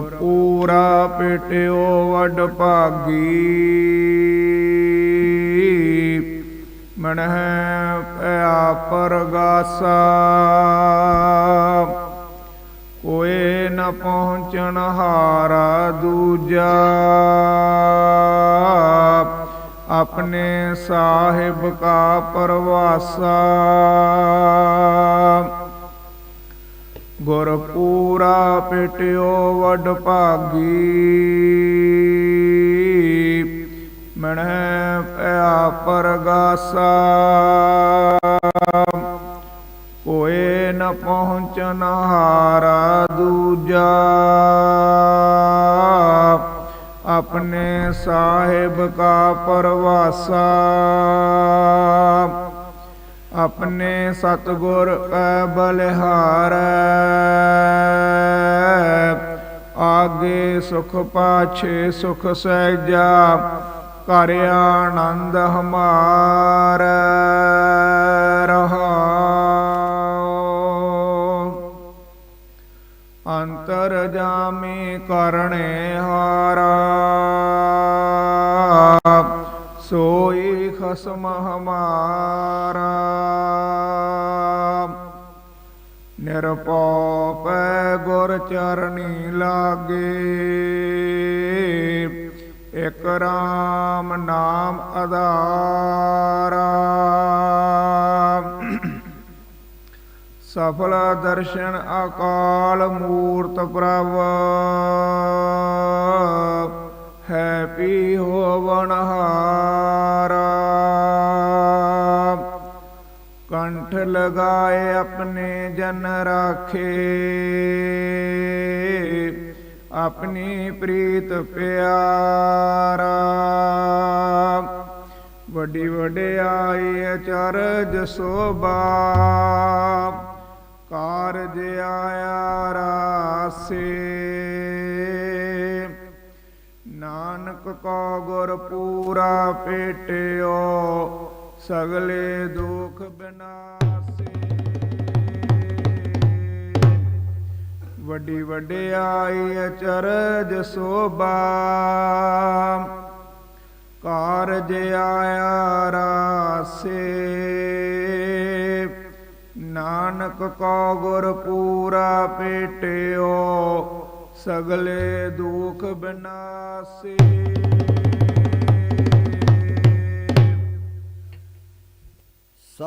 ਗੁਰ ਪੂਰਾ ਪੇਟਿਓ ਵਡ ਭਾਗੀ। ਮਨਹਿ ਪਿਆ ਪਰਗਾਸਾ ਕੋਏ ਨ ਪਹੁੰਚਣ ਹਾਰਾ ਦੂਜਾ। ਆਪਣੇ ਸਾਹਿਬ ਕਾ ਪਰਵਾਸਾ। ਗੁਰ ਪੂਰਾ ਪੇਟਿਓ ਵਡ ਭਾਗੀ। ਮਣੈ ਪਿਆ ਪਰਗਾਸਾ। ਕੋਏ ਨ ਪਹੁੰਚਨ ਹਾਰਾ ਦੂਜਾ। ਆਪਣੇ ਸਾਹਿਬ ਕਾ ਪਰਵਾਸਾ। ਆਪਣੇ ਸਤਗੁਰ ਕੈ ਬਲਿਹਾਰੈ, ਆਗੇ ਸੁਖ ਪਾਛੇ ਸੁਖ ਸਹਿਜਾ ਘਰ ਆਨੰਦ ਹਮਾਰ, ਰਹਾਉ। ਅੰਤਰ ਜਾਮੀ ਕਰਣੇ ਹਾਰਾ, ਸੋਈ ਖਸਮ ਹਮਾਰਾ। ਨਿਰਪਉ ਪੈ ਗੁਰ ਚਰਣੀ ਲਾਗੇ। ਇਕ ਰਾਮ ਨਾਮ ਆਧਾਰਾ ਸਫਲ ਦਰਸ਼ਨ ਅਕਾਲ ਮੂਰਤ ਪ੍ਰਭ। ਹੈ ਪੀ ਹੋਵਨ ਹਾਰਾ ਕੰਠ ਲਗਾਏ ਆਪਣੇ ਜਨ ਰਾਖੇ। ਆਪਣੀ ਪ੍ਰੀਤ ਪਿਆਰਾ। ਵੱਡੀ ਵਡਿਆਈ ਅਚਰਜ ਸੋਭਾ ਕਾਰਜ ਆਇਆ ਰਾਸੇ। ਨਾਨਕ ਕੋ ਗੁਰ ਪੂਰਾ ਪੇਟਿਓ, ਸਗਲੇ ਦੁਖ ਬਿਨਾਸੇ ਵੱਡੀ ਵਡਿਆਈ ਅਚਰਜ ਸੋਭਾ। ਕਾਰਜ ਆਇਆ ਰਾਸੇ। ਨਾਨਕ ਕੋ ਗੁਰ ਪੂਰਾ ਪੇਟਿਓ, ਸਗਲੇ ਦੁਖ ਬਿਨਾਸੇ।